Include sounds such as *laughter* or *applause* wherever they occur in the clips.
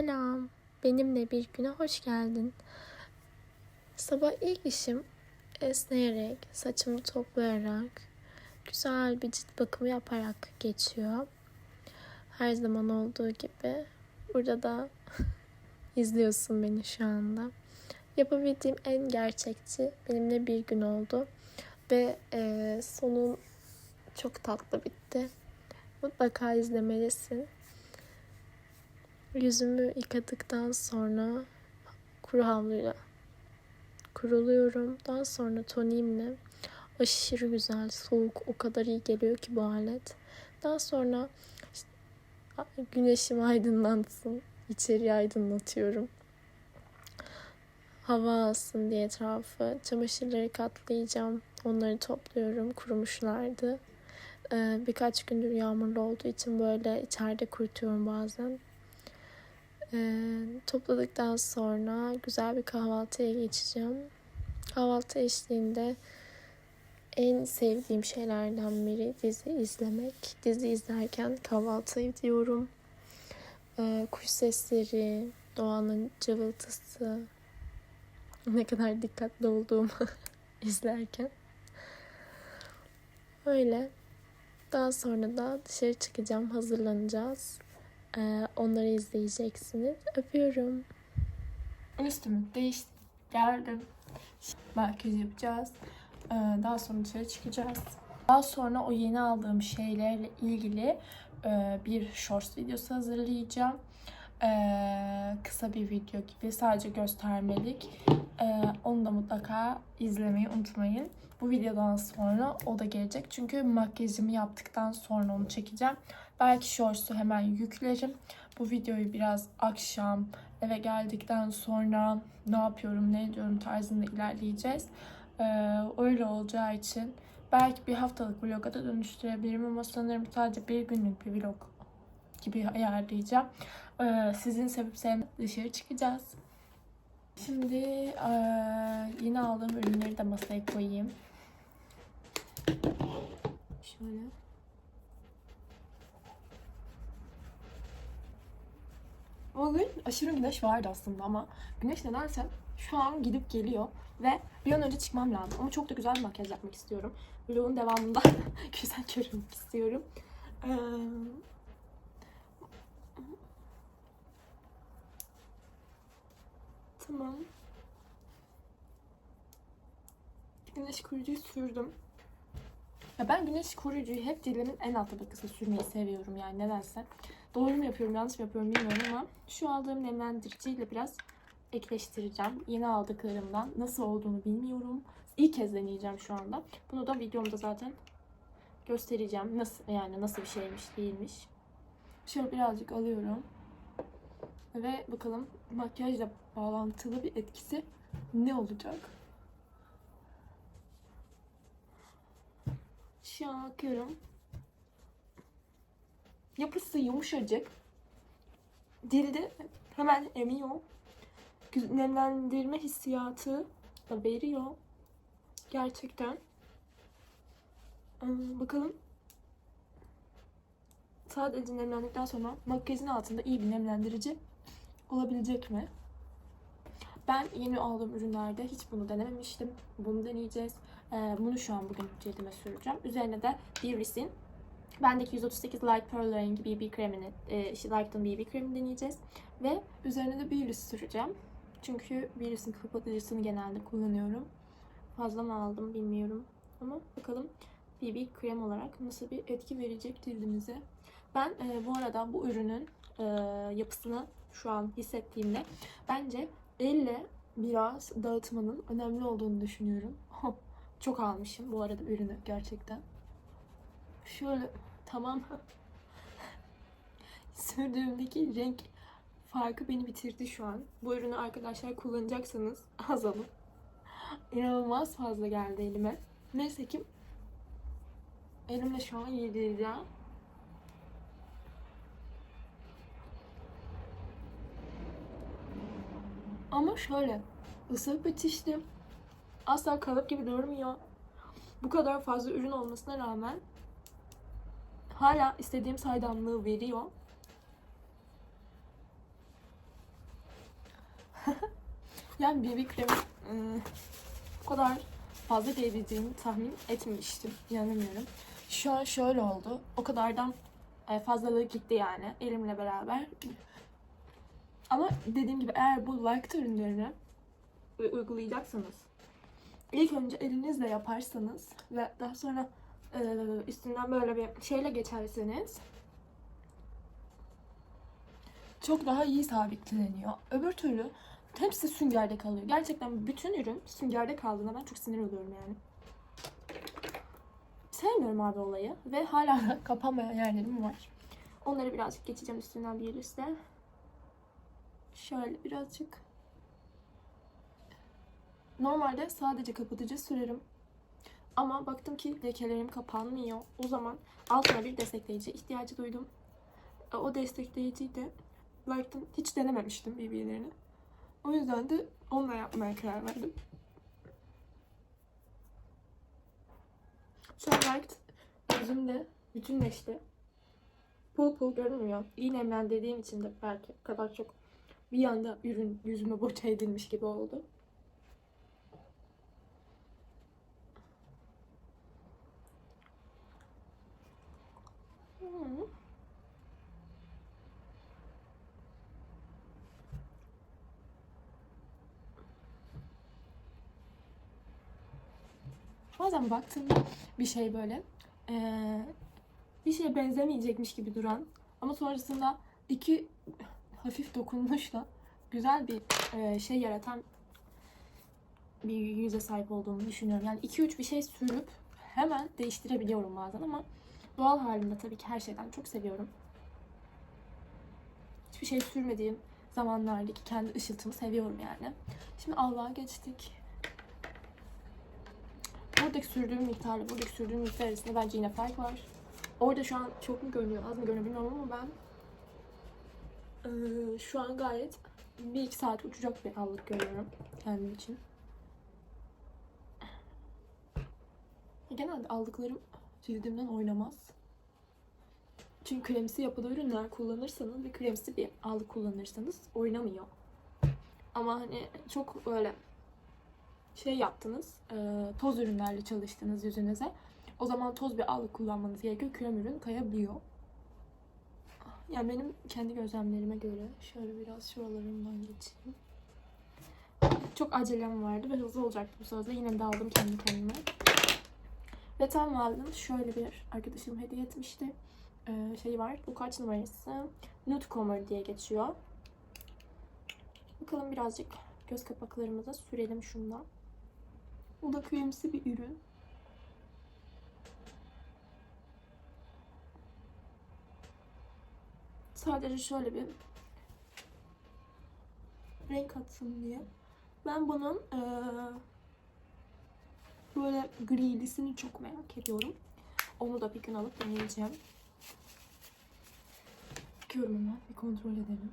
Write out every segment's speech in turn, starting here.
Selam. Benimle bir güne hoş geldin. Sabah ilk işim esneyerek, saçımı toplayarak, güzel bir cilt bakımı yaparak geçiyor. Her zaman olduğu gibi. Burada da *laughs* izliyorsun beni şu anda. Yapabildiğim en gerçekçi benimle bir gün oldu. Ve eee sonun çok tatlı bitti. Mutlaka izlemelisin. Yüzümü yıkadıktan sonra kuru havluyla kuruluyorum. Daha sonra toniğimle aşırı güzel, soğuk, o kadar iyi geliyor ki bu alet. Daha sonra işte, güneşim aydınlansın, içeriği aydınlatıyorum. Hava alsın diye etrafı. Çamaşırları katlayacağım. Onları topluyorum. Kurumuşlardı. Ee, birkaç gündür yağmurlu olduğu için böyle içeride kurutuyorum bazen. Ee, topladıktan sonra güzel bir kahvaltıya geçeceğim. Kahvaltı eşliğinde en sevdiğim şeylerden biri dizi izlemek. Dizi izlerken kahvaltı ediyorum. Ee, kuş sesleri, doğanın cıvıltısı, ne kadar dikkatli olduğumu *laughs* izlerken. Öyle. Daha sonra da dışarı çıkacağım, hazırlanacağız. Ee, onları izleyeceksiniz. Öpüyorum. Üstümü değiş geldim. Makyaj yapacağız. Ee, daha sonra dışarı çıkacağız. Daha sonra o yeni aldığım şeylerle ilgili e, bir shorts videosu hazırlayacağım. Ee, kısa bir video gibi sadece göstermelik. Onu da mutlaka izlemeyi unutmayın. Bu videodan sonra o da gelecek. Çünkü makyajımı yaptıktan sonra onu çekeceğim. Belki shorts'u hemen yüklerim. Bu videoyu biraz akşam eve geldikten sonra ne yapıyorum, ne ediyorum tarzında ilerleyeceğiz. Ee, öyle olacağı için belki bir haftalık vloga da dönüştürebilirim ama sanırım sadece bir günlük bir vlog gibi ayarlayacağım. Ee, sizin sebep dışarı çıkacağız. Şimdi eee, yine aldığım ürünleri de masaya koyayım. Şöyle. Bugün aşırı güneş vardı aslında ama güneş nedense şu an gidip geliyor ve bir an önce çıkmam lazım. Ama çok da güzel bir makyaj yapmak istiyorum. Vlogun devamında *laughs* güzel görünmek istiyorum. Tamam. Güneş koruyucuyu sürdüm. Ya ben güneş koruyucuyu hep dilimin en alt tabakası sürmeyi seviyorum yani nedense. Doğru mu yapıyorum, yanlış mı yapıyorum bilmiyorum ama şu aldığım nemlendiriciyle biraz ekleştireceğim. Yeni aldıklarımdan nasıl olduğunu bilmiyorum. İlk kez deneyeceğim şu anda. Bunu da videomda zaten göstereceğim. Nasıl yani nasıl bir şeymiş, değilmiş. Şöyle birazcık alıyorum. Ve bakalım makyajla bağlantılı bir etkisi ne olacak? Şu an bakıyorum. Yapısı yumuşacık. Dilde hemen emiyor. Nemlendirme hissiyatı veriyor. Gerçekten. Ee, Bakalım sadece nemlendikten sonra makyajın altında iyi bir nemlendirici olabilecek mi? Ben yeni aldığım ürünlerde hiç bunu denememiştim. Bunu deneyeceğiz. Ee, bunu şu an bugün cildime süreceğim. Üzerine de Beauty's'in bendeki 138 Light Pearl rengi BB kremini, e, işte Light'ın BB kremini deneyeceğiz. Ve üzerine de Beauty süreceğim. Çünkü Beauty's'in kapatıcısını genelde kullanıyorum. Fazla mı aldım bilmiyorum. Ama bakalım BB krem olarak nasıl bir etki verecek cildimize. Ben e, bu arada bu ürünün e, yapısını şu an hissettiğimde bence elle biraz dağıtmanın önemli olduğunu düşünüyorum. *laughs* Çok almışım bu arada ürünü gerçekten. Şöyle tamam. *laughs* Sürdüğümdeki renk farkı beni bitirdi şu an. Bu ürünü arkadaşlar kullanacaksanız az alın. İnanılmaz fazla geldi elime. Neyse ki elimle şu an yedireceğim. Ama şöyle ısırıp bitiştim. Asla kalıp gibi durmuyor. Bu kadar fazla ürün olmasına rağmen hala istediğim saydamlığı veriyor. *laughs* Yani BB kremi ıı, bu kadar fazla değdiğini tahmin etmemiştim. İnanamıyorum. Şu an şöyle oldu. O kadardan e, fazlalığı gitti yani elimle beraber. Ama dediğim gibi eğer bu like ürünlerini uygulayacaksanız ilk önce elinizle yaparsanız ve daha sonra e, üstünden böyle bir şeyle geçerseniz çok daha iyi sabitleniyor. Öbür türlü hepsi süngerde kalıyor. Gerçekten bütün ürün süngerde kaldığında ben çok sinir oluyorum yani. Sevmiyorum abi olayı ve hala da *laughs* kapanmayan yerlerim var. Onları birazcık geçeceğim üstünden bir üste. Şöyle birazcık. Normalde sadece kapatıcı sürerim. Ama baktım ki lekelerim kapanmıyor. O zaman altına bir destekleyici ihtiyacı duydum. E, O destekleyiciyi de Light'ın hiç denememiştim BB'lerini. O yüzden de onunla yapmaya karar verdim. Şu an Light yüzümde bütünleşti. Pul pul görünmüyor. İyi nemlendirdiğim için de belki kadar çok bir anda ürün yüzüme boça edilmiş gibi oldu. Bazen baktığımda bir şey böyle eee, bir şeye benzemeyecekmiş gibi duran ama sonrasında iki hafif dokunuşla güzel bir eee, şey yaratan bir yüze sahip olduğumu düşünüyorum. Yani 2-3 bir şey sürüp hemen değiştirebiliyorum bazen ama doğal halimde tabii ki her şeyden çok seviyorum. Hiçbir şey sürmediğim zamanlardaki kendi ışıltımı seviyorum yani. Şimdi Allah'a geçtik. Buradaki sürdüğüm miktarla buradaki sürdüğüm miktar arasında bence yine fark var. Orada şu an çok mu görünüyor, az mı görünüyor bilmiyorum ama ben eee, şu an gayet 1-2 saat uçacak bir allık görüyorum kendim için. Genelde aldıklarım cildimden oynamaz. Çünkü kremsi yapıda ürünler kullanırsanız ve kremsi bir allık kullanırsanız oynamıyor. Ama hani çok böyle şey yaptınız, e, toz ürünlerle çalıştınız yüzünüze. O zaman toz bir allık kullanmanız gerekiyor. Krem ürün kayabiliyor. Yani benim kendi gözlemlerime göre şöyle biraz şuralarımdan geçeyim. Çok acelem vardı ve hızlı olacaktı bu sözle. Yine de aldım kendi kendime. Ve tam aldım. Şöyle bir arkadaşım hediye etmişti. Ee, şey var. Bu kaç numarası? Nude Comer diye geçiyor. Bakalım birazcık göz kapaklarımıza sürelim şundan. Bu da kremsi bir ürün. Sadece şöyle bir renk atsın diye. Ben bunun eee, böyle grilisini çok merak ediyorum. Onu da bir gün alıp deneyeceğim. Bakıyorum hemen. Bir kontrol edelim.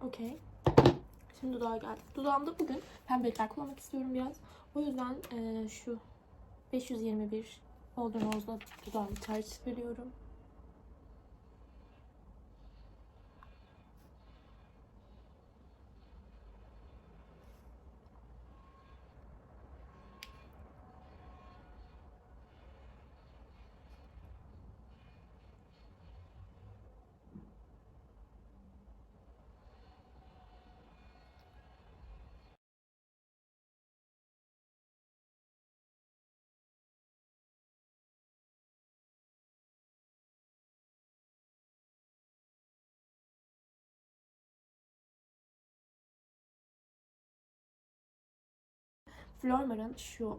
Okey. Şimdi dudağa geldik. Dudağımda bugün pembelikler kullanmak istiyorum biraz. O yüzden eee, şu 521 Golden Rose'la dudağımı ters veriyorum. Flormar'ın şu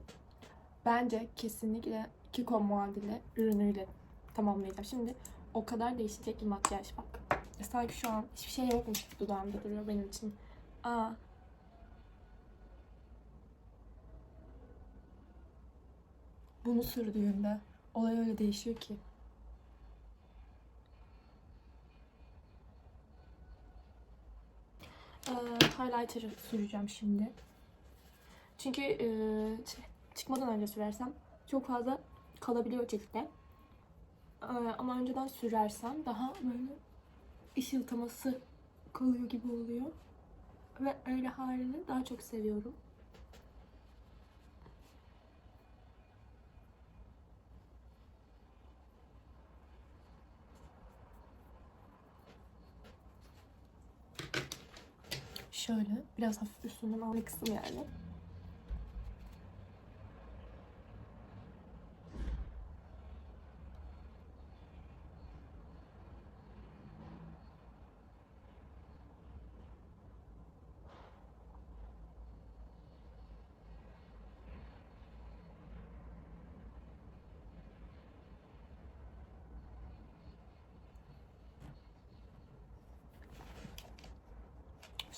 bence kesinlikle Kiko muadili ürünüyle tamamlayacağım. Şimdi o kadar değişecek bir makyaj bak. E, Sanki şu an hiçbir şey yokmuş dudağımda duruyor benim için. Aa. Bunu sürdüğünde olay öyle değişiyor ki. Ee, highlighter'ı süreceğim şimdi. Çünkü e, çıkmadan önce sürersem çok fazla kalabiliyor ciltte. Ee, ama önceden sürersen daha böyle ışıltaması kalıyor gibi oluyor. Ve öyle halini daha çok seviyorum. Şöyle biraz hafif üstünden alma kısım yani.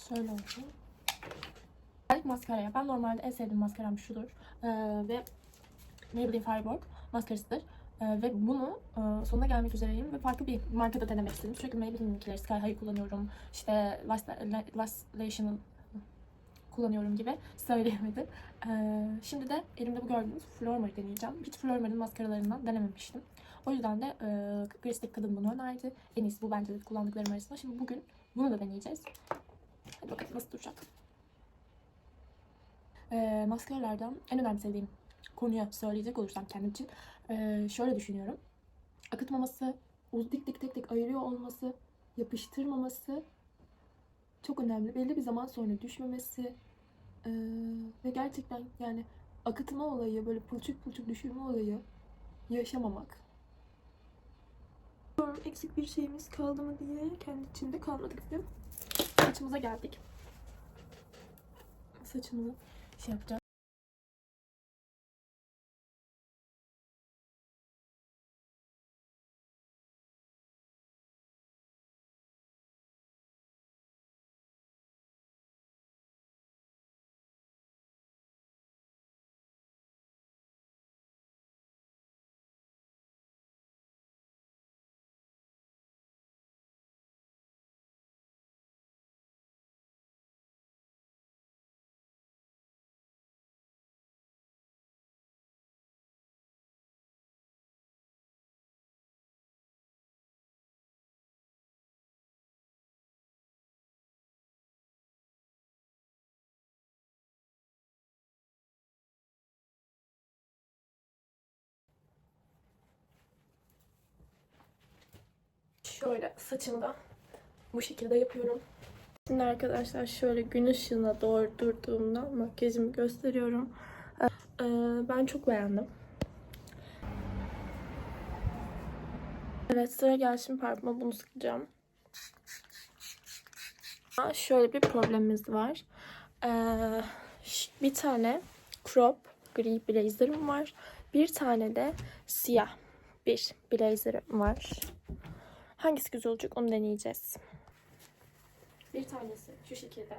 Şöyle oldu. Geldik maskaraya. Ben normalde en sevdiğim maskaram şudur. Ee, ve Maybelline Firework maskarasıdır. Ee, ve bunu e, sonuna gelmek üzereyim ve farklı bir markada denemek istedim. Sürekli Maybelline'inkileri Sky High kullanıyorum. İşte Lation'ın kullanıyorum gibi söyleyemedim. Ee, şimdi de elimde bu gördüğünüz Flormar'ı deneyeceğim. Hiç Flormar'ın maskaralarından denememiştim. O yüzden de e, Kristik Kadın bunu önerdi. En iyisi bu bence de kullandıklarım arasında. Şimdi bugün bunu da deneyeceğiz. Hadi bakalım nasıl duracak. Ee, maskaralardan en önemli sevdiğim konuya söyleyecek olursam kendim için ee, şöyle düşünüyorum. Akıtmaması, uz dik dik dik dik ayırıyor olması, yapıştırmaması çok önemli. Belli bir zaman sonra düşmemesi ee, ve gerçekten yani akıtma olayı, böyle pulçuk pulçuk düşürme olayı yaşamamak. Eksik bir şeyimiz kaldı mı diye kendi içimde kalmadık dedim. Saçımıza geldik. Saçımızı şey yapacağız. Şöyle saçımı da bu şekilde yapıyorum. Şimdi arkadaşlar şöyle gün ışığına doğru durduğumda makyajımı gösteriyorum. Ee, ben çok beğendim. Evet sıra gelsin parfüme bunu sıkacağım. Şöyle bir problemimiz var. Ee, bir tane crop gri blazer'ım var. Bir tane de siyah bir blazer'ım var. Hangisi güzel olacak onu deneyeceğiz. Bir tanesi şu şekilde.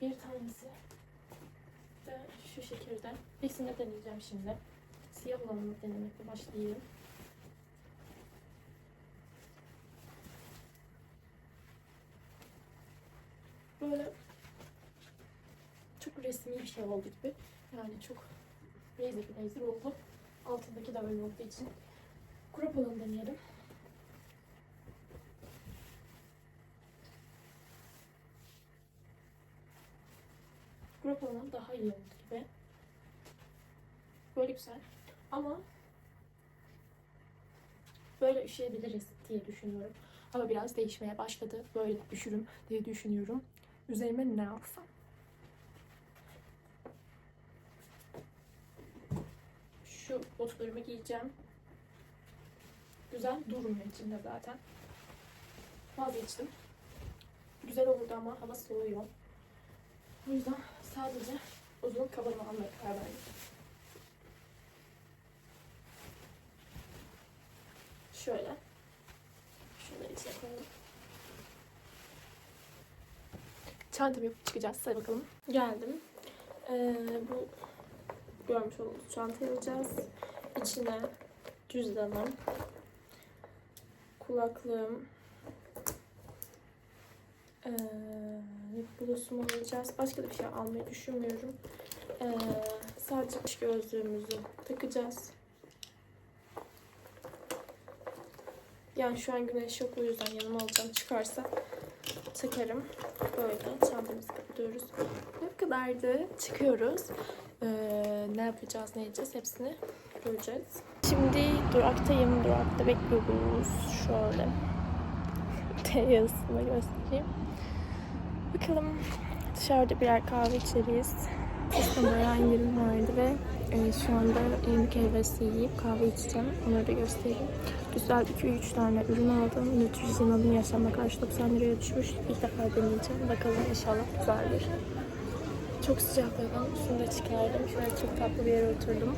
Bir tanesi de şu şekilde. İkisini de deneyeceğim şimdi. Siyah olanını denemekle başlayayım. Böyle çok resmi bir şey oldu gibi. Yani çok laser bir laser oldu. Altındaki de öyle olduğu için. Crop olanı deneyelim. Grup olan daha iyi oldu gibi. Böyle güzel. Ama böyle üşüyebiliriz diye düşünüyorum. Ama biraz değişmeye başladı. Böyle üşürüm diye düşünüyorum. Üzerime ne alsam? Şu botlarımı giyeceğim. Güzel durmuyor içinde zaten. Vazgeçtim. Güzel olurdu ama hava soğuyor. O yüzden sadece uzun kabanımı almaya karar verdim. Şöyle. Şunları içine koyalım. Çantamı yapıp çıkacağız. Hadi bakalım. Geldim. Ee, bu görmüş olduğunuz çantayı alacağız. İçine cüzdanım, kulaklığım, ee, blusumu alacağız. Başka da bir şey almayı düşünmüyorum. Ee, sadece kış gözlüğümüzü takacağız. Yani şu an güneş yok o yüzden yanıma alacağım. Çıkarsa takarım. Böyle çantamızı kapatıyoruz. Ne kadardı? Çıkıyoruz. Ee, ne yapacağız, ne edeceğiz hepsini göreceğiz. Şimdi duraktayım. Durakta bekliyoruz. Şöyle. *laughs* T göstereyim. Bakalım dışarıda birer kahve içeriz. Aslında bayağı indirim vardı ve e, şu anda irmik helvası yiyip kahve içeceğim. Onları da göstereyim. Güzel 2-3 tane ürün aldım. Nutritional'ın yaşlanma karşı 90 liraya düşmüş. İlk defa deneyeceğim. Bakalım inşallah güzeldir. Çok sıcakladım. Üstünü de çıkardım. Şöyle çok tatlı bir yere oturdum.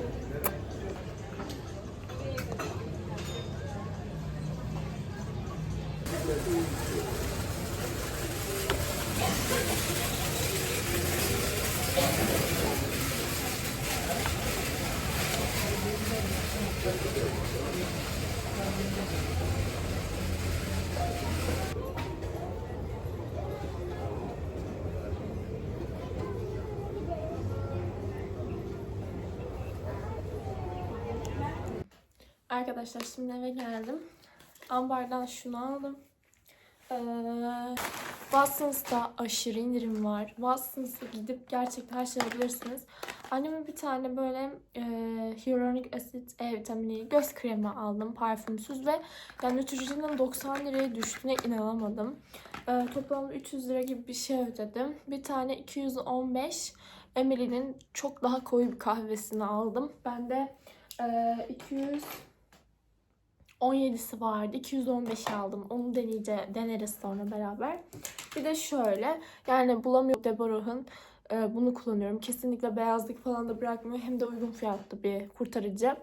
Arkadaşlar şimdi eve geldim. Ambardan şunu aldım. Ee, Watsons'ta aşırı indirim var. Watsons'a gidip gerçekten her şey alabilirsiniz. Anneme bir tane böyle e, Hyaluronic Acid E vitamini göz kremi aldım. Parfümsüz ve yani Neutrogena'nın 90 liraya düştüğüne inanamadım. Ee, toplamda 300 lira gibi bir şey ödedim. Bir tane 215 Emily'nin çok daha koyu bir kahvesini aldım. Ben de e, 200 17'si vardı. 215 aldım. Onu deneyece, deneriz sonra beraber. Bir de şöyle. Yani bulamıyorum Deborah'ın. e, bunu kullanıyorum. Kesinlikle beyazlık falan da bırakmıyor. Hem de uygun fiyatlı bir kurtarıcı.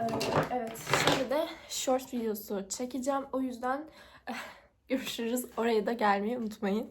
E, evet. Şimdi de short videosu çekeceğim. O yüzden eh, görüşürüz. Oraya da gelmeyi unutmayın.